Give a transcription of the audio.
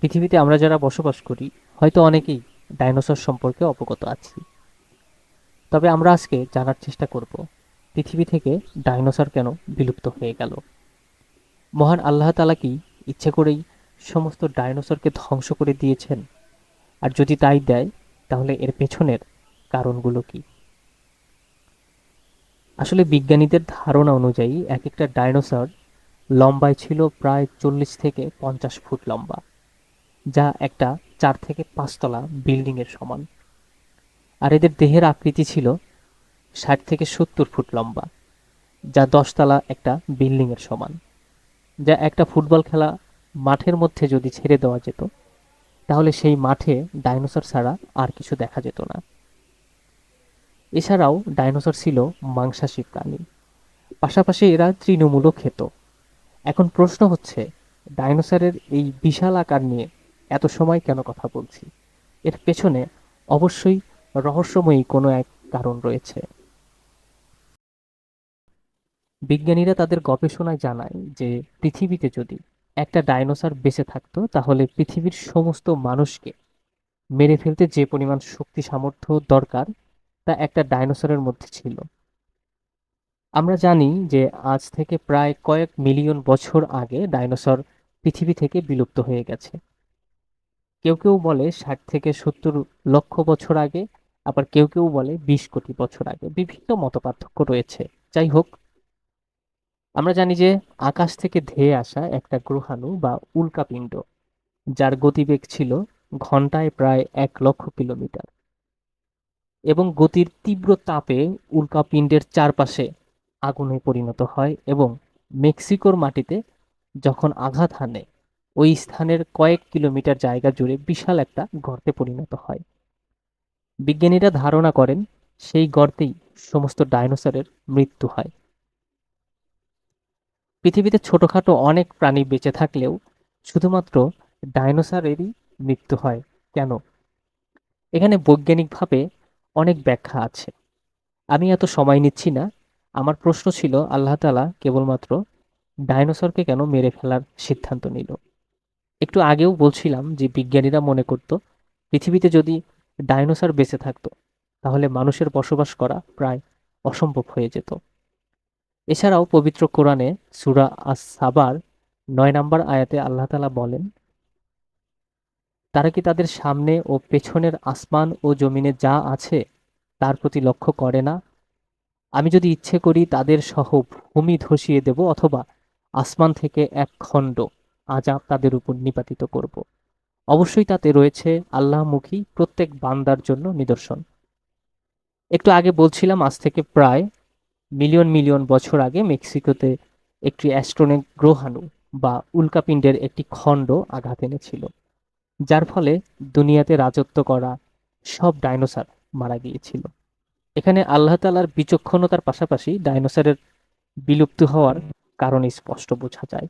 পৃথিবীতে আমরা যারা বসবাস করি, হয়তো অনেকেই ডাইনোসর সম্পর্কে অবগত আছি। তবে আমরা আজকে জানার চেষ্টা করব, পৃথিবী থেকে ডাইনোসর কেন বিলুপ্ত হয়ে গেল? মহান আল্লাহ তাআলা কি ইচ্ছে করেই সমস্ত ডাইনোসরকে ধ্বংস করে দিয়েছেন? আর যদি তাই দেয়, তাহলে এর পেছনের কারণগুলো কি? আসলে বিজ্ঞানীদের ধারণা অনুযায়ী এক একটা ডাইনোসর লম্বায় ছিল প্রায় চল্লিশ থেকে পঞ্চাশ ফুট লম্বা। যা একটা চার থেকে পাঁচতলা বিল্ডিংয়ের সমান। আর এদের দেহের আকৃতি ছিল ষাট থেকে সত্তর ফুট লম্বা, যা দশতলা একটা বিল্ডিংয়ের সমান। যা একটা ফুটবল খেলা মাঠের মধ্যে যদি ছেড়ে দেওয়া যেত, তাহলে সেই মাঠে ডাইনোসর ছাড়া আর কিছু দেখা যেত না। এছাড়াও ডাইনোসর ছিল মাংসাশী প্রাণী। পাশাপাশি এরা তৃণমূলও খেত। এখন প্রশ্ন হচ্ছে, ডাইনোসরের এই বিশাল আকার নিয়ে এত সময় কেন কথা বলছি? এর পেছনে অবশ্যই রহস্যময়ী কোনো এক কারণ রয়েছে। বিজ্ঞানীরা তাদের গবেষণায় জানায় যে পৃথিবীতে যদি একটা ডাইনোসর বেঁচে থাকতো, তাহলে পৃথিবীর সমস্ত মানুষকে মেরে ফেলতে যে পরিমাণ শক্তি সামর্থ্য দরকার, তা একটা ডাইনোসরের মধ্যে ছিল। আমরা জানি যে আজ থেকে প্রায় কয়েক মিলিয়ন বছর আগে ডাইনোসর পৃথিবী থেকে বিলুপ্ত হয়ে গেছে। কেউ কেউ বলে ষাট থেকে সত্তর লক্ষ বছর আগে, আবার কেউ কেউ বলে বিশ কোটি বছর আগে। বিভিন্ন মতপার্থক্য রয়েছে। যাই হোক, আমরা জানি যে আকাশ থেকে ধেয়ে আসা একটা গ্রহাণু বা উল্কাপিণ্ড যার গতিবেগ ছিল ঘন্টায় প্রায় এক লক্ষ কিলোমিটার এবং গতির তীব্র তাপে উল্কাপিণ্ডের চারপাশে আগুনে পরিণত হয় এবং মেক্সিকোর মাটিতে যখন আঘাত হানে ওই স্থানের কয়েক কিলোমিটার জায়গা জুড়ে বিশাল একটা গর্তে পরিণত হয়। বিজ্ঞানীরা ধারণা করেন, সেই গর্তেই সমস্ত ডাইনোসরের মৃত্যু হয়। পৃথিবীতে ছোটখাটো অনেক প্রাণী বেঁচে থাকলেও শুধুমাত্র ডাইনোসরেরই মৃত্যু হয়। কেন? এখানে বৈজ্ঞানিকভাবে অনেক ব্যাখ্যা আছে। আমি এত সময় নিচ্ছি না। আমার প্রশ্ন ছিল, আল্লাহ তাআলা কেবলমাত্র ডাইনোসরকে কেন মেরে ফেলার সিদ্ধান্ত নিল? একটু আগেও বলছিলাম যে বিজ্ঞানীরা মনে করত, পৃথিবীতে যদি ডাইনোসর বেঁচে থাকতো, তাহলে মানুষের বসবাস করা প্রায় অসম্ভব হয়ে যেত। এছাড়াও পবিত্র কোরআনে সূরা আস সাবার নয় নম্বর আয়াতে আল্লাহ তাআলা বলেন, তারা কি তাদের সামনে ও পেছনের আসমান ও জমিনে যা আছে তার প্রতি লক্ষ্য করে না? আমি যদি ইচ্ছে করি তাদের সহ ভূমি ধসিয়ে দেব অথবা আসমান থেকে এক খণ্ড আজাব তাদের উপর নিপাতিত করব। অবশ্যই তাতে রয়েছে আল্লাহমুখী প্রত্যেক বান্দার জন্য নিদর্শন। একটু আগে বলছিলাম, আজ থেকে প্রায় মিলিয়ন মিলিয়ন বছর আগে মেক্সিকোতে একটি অ্যাস্ট্রোনেট গ্রহাণু বা উল্কাপিণ্ডের একটি খণ্ড আঘাত এনেছিল, যার ফলে দুনিয়াতে রাজত্ব করা সব ডাইনোসার মারা গিয়েছিল। এখানে আল্লাহ তালার বিচক্ষণতার পাশাপাশি ডাইনোসরের বিলুপ্ত হওয়ার কারণ স্পষ্ট বোঝা যায়।